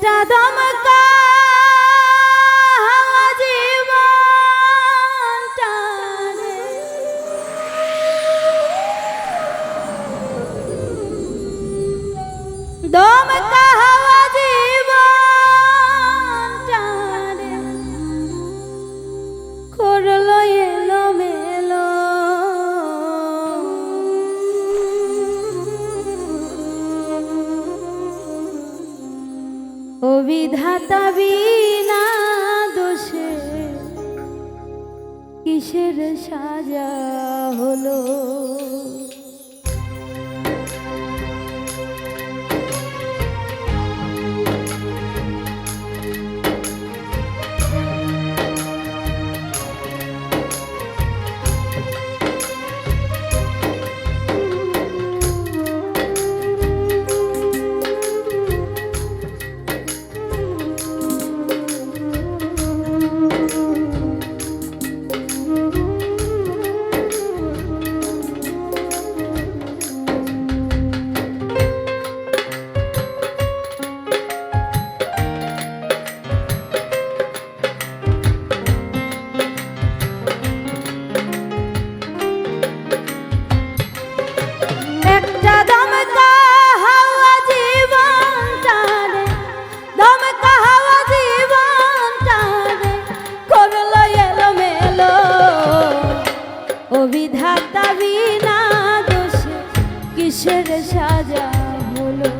একটা দমকা দমকা ও বিধাতা বিনা দোষে কিসের সাজা হলো? দোষে কিসের সাজা হলো?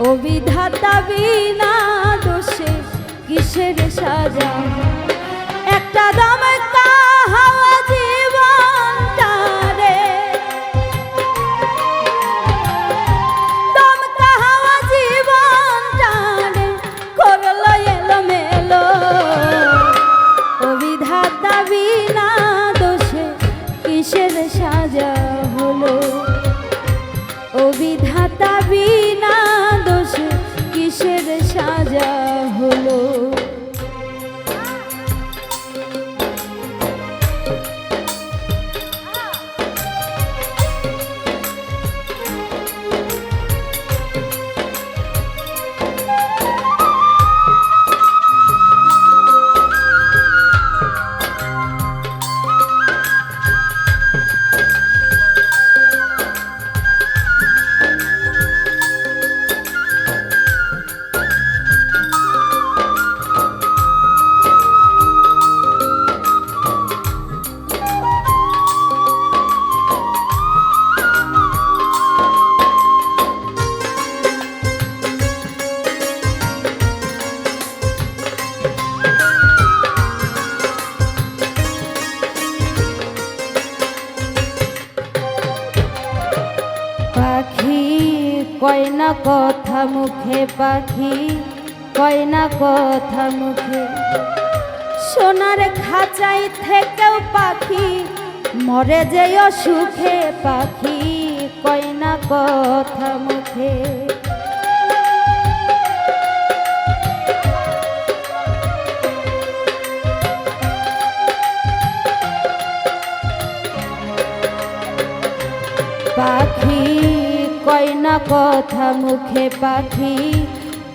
ও বিধাতা বিনা দোষে কিসের সাজা একটা দামে হাওয়া পাখি কয় না কথা মুখে পাখি, কয়না কথা মুখে। সোনার খাঁচাই থেকেও পাখি, মরে যেও সুখে পাখি, কয়না কথা মুখে। না কথা মুখে পাখি,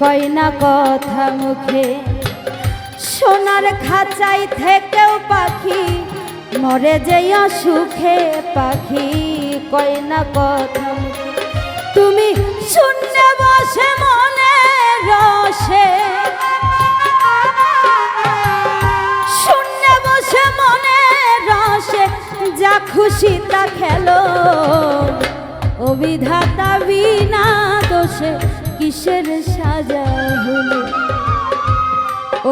কয় না কথা মুখে। সোনার খাঁচাই থেকেও পাখি, মরে যেও সুখে পাখি, কয় না কথা তুমি শূন্য বসে মনে রসে। শূন্য বসে মনে রসে, যা খুশি তা খেলো। অবিধাতা বিনা দোষে কিসের সাজা হলো?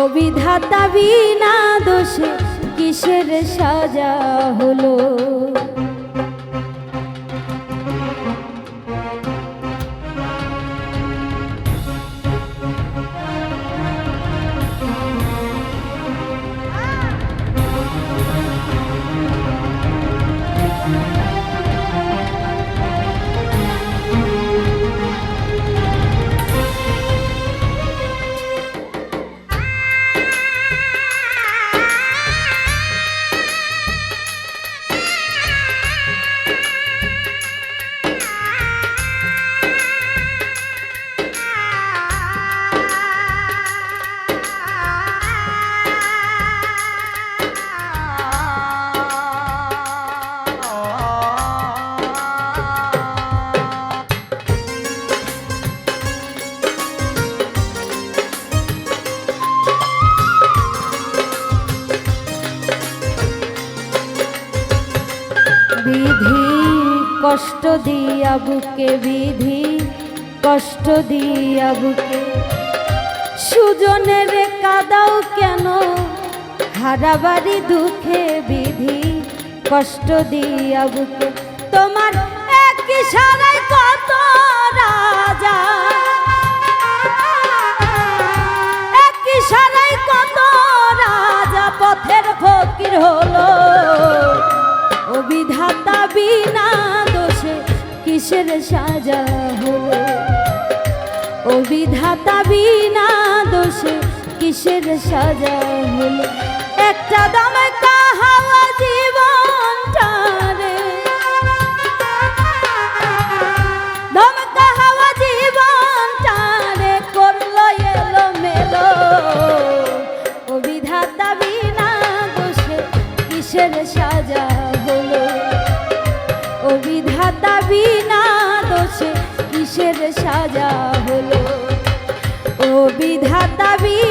অভিধাতা বিনা দোষে কিসের সাজা হলো? কষ্ট দিয়া বুকে বিধি, কষ্ট দিয়া বুকে। সুজনের কাদাও কেন হারাবারি দুঃখে বিধি, কষ্ট দিয়া বুকে। তোমার এক ইশারায় কত রাজা। এক ইশারায় কত রাজা, পথের ফকির হলো ও বিধাতা বিনা কিসের সাজা হলো? ও বিধাতা বিনা দোষে কিসের সাজা হলো? একটা দামে কাহাওয়া জীবনটারে। দামে কাহাওয়া জীবনটারে করল এলো মেলো ও বিধাতা বিনা দোষে কিসের সাজা সাজা হলো। ও বিধাতা বিনা